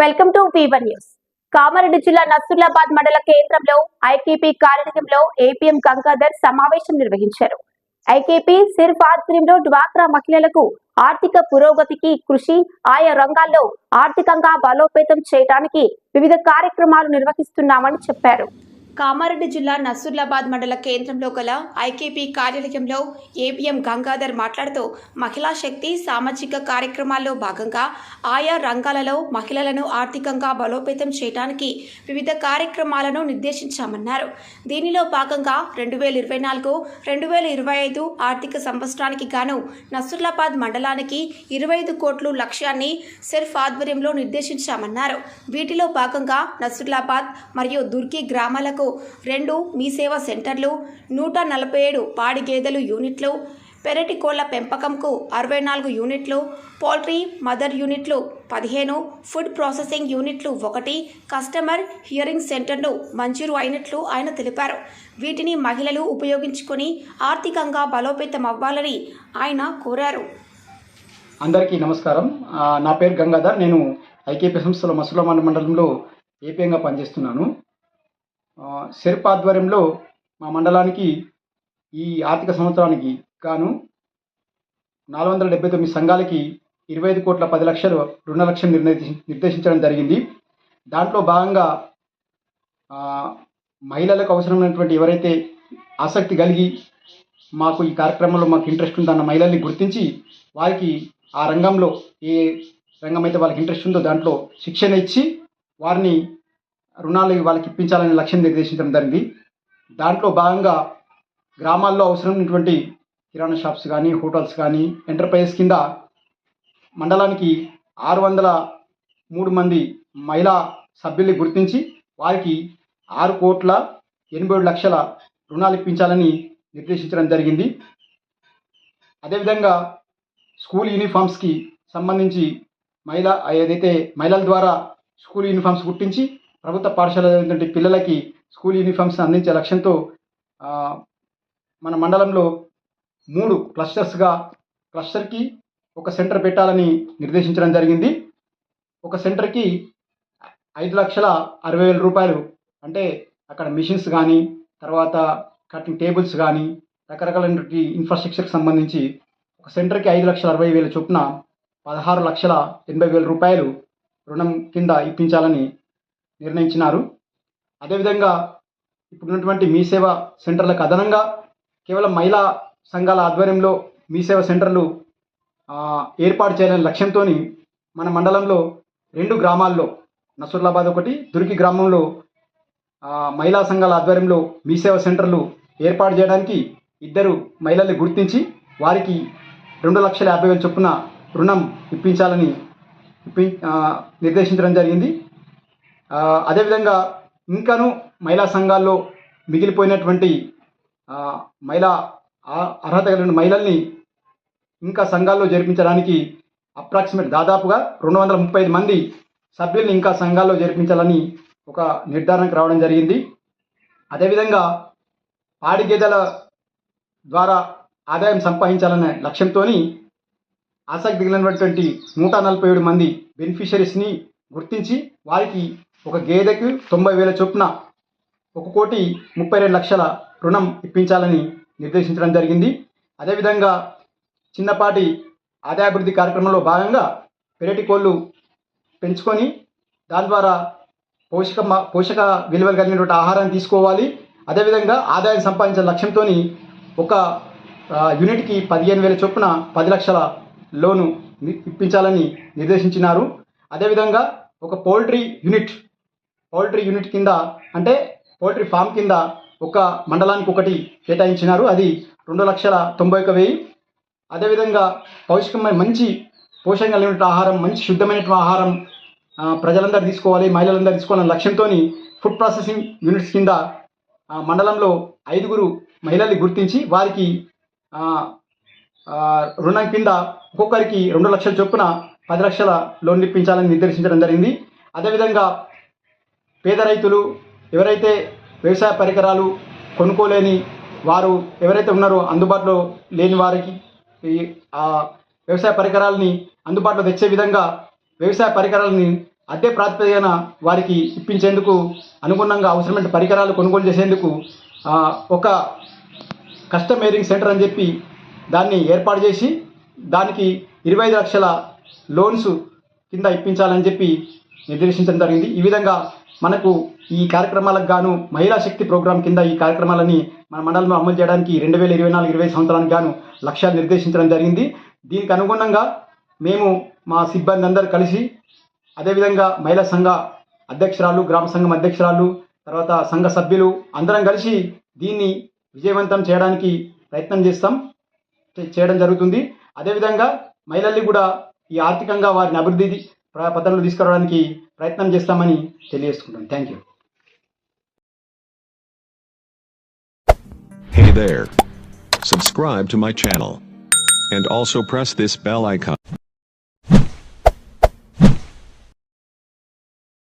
Welcome to weaver news Kamareddy జిల్లా నసరులాబాద్ మండల కేంద్రంలో ఐకేపీ కార్యాలయంలో ఏపీఎం గంగాధర్ సమావేశం నిర్వహించారు. ఐకేపీ సిర్ఫ్ ఆధ్వర్యంలో డ్వాక్రా మహిళలకు ఆర్థిక పురోగతికి కృషి ఆయా రంగాల్లో ఆర్థికంగా బలోపేతం చేయడానికి వివిధ కార్యక్రమాలు నిర్వహిస్తున్నామని చెప్పారు. కామారెడ్డి జిల్లా నసూర్లాబాద్ మండల కేంద్రంలో గల ఐకేపీ కార్యాలయంలో ఏపీఎం గంగాధర్ మాట్లాడుతూ మహిళా శక్తి సామాజిక కార్యక్రమాల్లో భాగంగా ఆయా రంగాలలో మహిళలను ఆర్థికంగా బలోపేతం చేయడానికి వివిధ కార్యక్రమాలను నిర్దేశించామన్నారు. దీనిలో భాగంగా రెండు వేల ఇరవై నాలుగు రెండు వేల ఇరవై ఐదు ఆర్థిక సంవత్సరానికి గాను నసూర్లాబాద్ మండలానికి ఇరవై ఐదు కోట్లు లక్ష్యాన్ని సెర్ఫ్ ఆధ్వర్యంలో నిర్దేశించామన్నారు. వీటిలో భాగంగా నసూర్లాబాద్ మరియు దుర్గి గ్రామాలకు రెండు మీ సేవ సెంటర్లు. నూట నలభై ఏడు పాడి గేదెలు యూనిట్లు. పెరటి కోళ్ళ పెంపకంకు అరవై నాలుగు యూనిట్లు. పౌల్ట్రీ మదర్ యూనిట్లు పదిహేను. ఫుడ్ ప్రాసెసింగ్ యూనిట్లు ఒకటి. కస్టమర్ హియరింగ్ సెంటర్ను మంజూరు అయినట్లు ఆయన తెలిపారు. వీటిని మహిళలు ఉపయోగించుకొని ఆర్థికంగా బలోపేతం అవ్వాలని ఆయన కోరారు. అందరికీ నమస్కారం. నా పేరు గంగాధర్. నేను ఐకేపీ సంస్థలో మసులమాన మండలంలో ఏపీఎంగా పనిచేస్తున్నాను. సెర్ప్ ఆధ్వర్యంలో మా మండలానికి ఈ ఆర్థిక సంవత్సరానికి గాను నాలుగు వందల డెబ్బై తొమ్మిది సంఘాలకి ఇరవై ఐదు కోట్ల పది లక్షలు రుణ లక్ష్యం నిర్దేశి నిర్దేశించడం జరిగింది. దాంట్లో భాగంగా మహిళలకు అవసరమైనటువంటి ఎవరైతే ఆసక్తి కలిగి మాకు ఈ కార్యక్రమంలో మాకు ఇంట్రెస్ట్ ఉందన్న మహిళల్ని గుర్తించి వారికి ఆ రంగంలో ఏ రంగం అయితే వాళ్ళకి ఇంట్రెస్ట్ ఉందో దాంట్లో శిక్షణ ఇచ్చి వారిని రుణాలు వాళ్ళకి ఇప్పించాలనే లక్ష్యం నిర్దేశించడం జరిగింది. దాంట్లో భాగంగా గ్రామాల్లో అవసరమైనటువంటి కిరాణా షాప్స్ కానీ హోటల్స్ కానీ ఎంటర్ప్రైజెస్ కింద మండలానికి ఆరు వందల మూడు మంది మహిళా సభ్యుల్ని గుర్తించి వారికి ఆరు కోట్ల ఎనభై ఏడు లక్షల రుణాలు ఇప్పించాలని నిర్దేశించడం జరిగింది. అదేవిధంగా స్కూల్ యూనిఫామ్స్కి సంబంధించి మహిళ ఏదైతే మహిళల ద్వారా స్కూల్ యూనిఫామ్స్ గుర్తించి ప్రభుత్వ పాఠశాల చదివినటువంటి పిల్లలకి స్కూల్ యూనిఫామ్స్ అందించే లక్ష్యంతో మన మండలంలో మూడు క్లస్టర్స్గా క్లస్టర్కి ఒక సెంటర్ పెట్టాలని నిర్దేశించడం జరిగింది. ఒక సెంటర్కి ఐదు లక్షల అరవై వేల రూపాయలు అంటే అక్కడ మిషన్స్ కానీ తర్వాత కటింగ్ టేబుల్స్ కానీ రకరకాలైనటువంటి ఇన్ఫ్రాస్ట్రక్చర్కి సంబంధించి ఒక సెంటర్కి ఐదు లక్షల అరవై వేల చొప్పున పదహారు లక్షల ఎనభై వేల రూపాయలు రుణం కింద ఇప్పించాలని నిర్ణయించినారు. అదేవిధంగా ఇప్పుడున్నటువంటి మీ సేవ సెంటర్లకు అదనంగా కేవలం మహిళా సంఘాల ఆధ్వర్యంలో మీ సేవ సెంటర్లు ఏర్పాటు చేయాలనే లక్ష్యంతో మన మండలంలో రెండు గ్రామాల్లో నసూర్లాబాద్ ఒకటి దురికి గ్రామంలో మహిళా సంఘాల ఆధ్వర్యంలో మీ సేవ సెంటర్లు ఏర్పాటు చేయడానికి ఇద్దరు మహిళల్ని గుర్తించి వారికి రెండు లక్షల యాభై వేల చొప్పున రుణం ఇప్పించాలని ఇప్పి నిర్దేశించడం జరిగింది. అదేవిధంగా ఇంకాను మహిళా సంఘాల్లో మిగిలిపోయినటువంటి మహిళా అర్హత కలిగిన మహిళల్ని ఇంకా సంఘాల్లో జరిపించడానికి అప్రాక్సిమేట్ దాదాపుగా రెండు వందల ముప్పై ఐదు మంది సభ్యుల్ని ఇంకా సంఘాల్లో జరిపించాలని ఒక నిర్ధారణకు రావడం జరిగింది. అదేవిధంగా పాడి గేదెల ద్వారా ఆదాయం సంపాదించాలనే లక్ష్యంతో ఆసక్తి కలిగినటువంటి నూట నలభై ఏడు మంది బెనిఫిషరీస్ని గుర్తించి వారికి ఒక గేదెకు తొంభై వేల చొప్పున ఒక కోటి ముప్పై రెండు లక్షల రుణం ఇప్పించాలని నిర్దేశించడం జరిగింది. అదేవిధంగా చిన్నపాటి ఆదాయాభివృద్ధి కార్యక్రమంలో భాగంగా పెరటి కోళ్ళు పెంచుకొని దాని ద్వారా పోషక పోషక విలువలు కలిగినటువంటి ఆహారాన్ని తీసుకోవాలి. అదేవిధంగా ఆదాయం సంపాదించే లక్ష్యంతో ఒక యూనిట్కి పదిహేను వేల చొప్పున పది లక్షల లోను ఇప్పించాలని నిర్దేశించినారు. అదేవిధంగా ఒక పౌల్ట్రీ యూనిట్ పౌల్ట్రీ యూనిట్ కింద అంటే పౌల్ట్రీ ఫామ్ కింద ఒక మండలానికి ఒకటి కేటాయించినారు. అది రెండు లక్షల తొంభై ఒక వెయ్యి. అదేవిధంగా పౌష్టికమైన మంచి పోషణ కలిగిన ఆహారం మంచి శుద్ధమైనటువంటి ఆహారం ప్రజలందరూ తీసుకోవాలి మహిళలందరూ తీసుకోవాలనే లక్ష్యంతో ఫుడ్ ప్రాసెసింగ్ యూనిట్స్ కింద మండలంలో ఐదుగురు మహిళల్ని గుర్తించి వారికి రుణం కింద ఒక్కొక్కరికి రెండు లక్షల చొప్పున పది లక్షల లోన్ ఇప్పించాలని నిర్దేశించడం జరిగింది. అదేవిధంగా పేద రైతులు ఎవరైతే వ్యవసాయ పరికరాలు కొనుక్కోలేని వారు ఎవరైతే ఉన్నారో అందుబాటులో లేని వారికి ఈ ఆ వ్యవసాయ పరికరాలని అందుబాటులో తెచ్చే విధంగా వ్యవసాయ పరికరాలని అద్దె ప్రాతిపదికన వారికి ఇప్పించేందుకు అనుగుణంగా అవసరమైన పరికరాలు కొనుగోలు చేసేందుకు ఒక కస్టమ్ సెంటర్ అని చెప్పి దాన్ని ఏర్పాటు చేసి దానికి ఇరవై ఐదు లక్షల లోన్స్ కింద ఇప్పించాలని చెప్పి నిర్దేశించడం జరిగింది. ఈ విధంగా మనకు ఈ కార్యక్రమాలకు గాను మహిళా శక్తి ప్రోగ్రాం కింద ఈ కార్యక్రమాలని మన మండలంలో అమలు చేయడానికి రెండు వేల ఇరవై నాలుగు ఇరవై సంవత్సరానికి గాను లక్ష్యాలు నిర్దేశించడం జరిగింది. దీనికి అనుగుణంగా మేము మా సిబ్బంది అందరూ కలిసి అదేవిధంగా మహిళా సంఘ అధ్యక్షురాలు గ్రామ సంఘం అధ్యక్షురాలు తర్వాత సంఘ సభ్యులు అందరం కలిసి దీన్ని విజయవంతం చేయడానికి ప్రయత్నం చేస్తాం. చేయడం జరుగుతుంది అదేవిధంగా మహిళల్ని కూడా ఈ ఆర్థికంగా వారిని అభివృద్ధి ప్ర- పథంలో తీసుకురావడానికి ప్రయత్నం చేస్తామని తెలియజేసుకుంటాం thank you Hey there. Subscribe to my channel. And also press this bell icon.